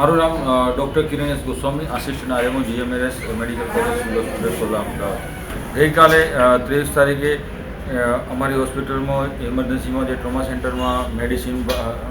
મારું નામ doctor Kiranesh Goswami assistant RMO GMS medical college hospital Sola Ahmedabad. ગઈકાલે ત્રેવીસ તારીખે અમારી હોસ્પિટલમાં, ઇમરજન્સીમાં જે ટ્રોમા સેન્ટરમાં મેડિસિન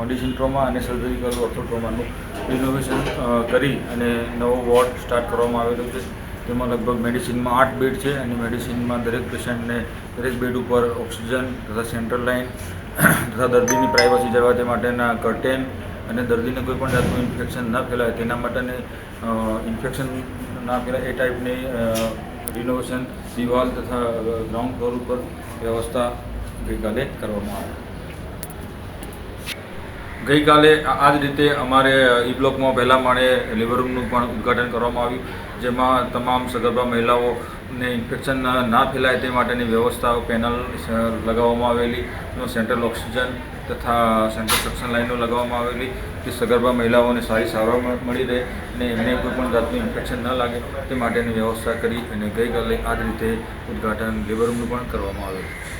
મેડિસિન ટ્રોમા અને સર્જરીકલ ઓર્થો ટ્રોમાનું રિનોવેશન કરી અને નવો વોર્ડ સ્ટાર્ટ કરવામાં આવેલો છે. તેમાં લગભગ મેડિસિનમાં આઠ બેડ છે અને મેડિસિનમાં દરેક પેશન્ટને દરેક બેડ ઉપર ઓક્સિજન તથા સેન્ટ્રલ લાઇન તથા દર્દીની પ્રાઇવસી જળવા તે માટેના કર્ટેન અને દર્દીને કોઈ પણ જાતનું ઇન્ફેક્શન ન ફેલાય, તેના માટેને ઇન્ફેક્શન ના ફેલાય એ ટાઈપની રિનોવેશન દિવાલ તથા ગ્રાઉન્ડ ફ્લોર ઉપર વ્યવસ્થા ગઈકાલે કરવામાં આવી. ગઈકાલે આ જ રીતે અમારે ઈ બ્લોકમાં પહેલા માળે લિવર રૂમનું પણ ઉદ્ઘાટન કરવામાં આવ્યું, જેમાં તમામ સગર્ભા મહિલાઓને ઇન્ફેક્શન ના ફેલાય તે માટેની વ્યવસ્થાઓ પેનલ લગાવવામાં આવેલી સેન્ટ્રલ ઓક્સિજન તથા સેન્ટ્રલ સક્શન લાઈનો લગાવવામાં આવેલી, કે સગર્ભા મહિલાઓને સારી સારવાર મળી રહે અને એમને કોઈ પણ જાતનું ઇન્ફેક્શન ન લાગે તે માટેની વ્યવસ્થા કરી અને ગઈકાલે આ જ રીતે ઉદ્ઘાટન લિવર રૂમનું પણ કરવામાં આવેલું.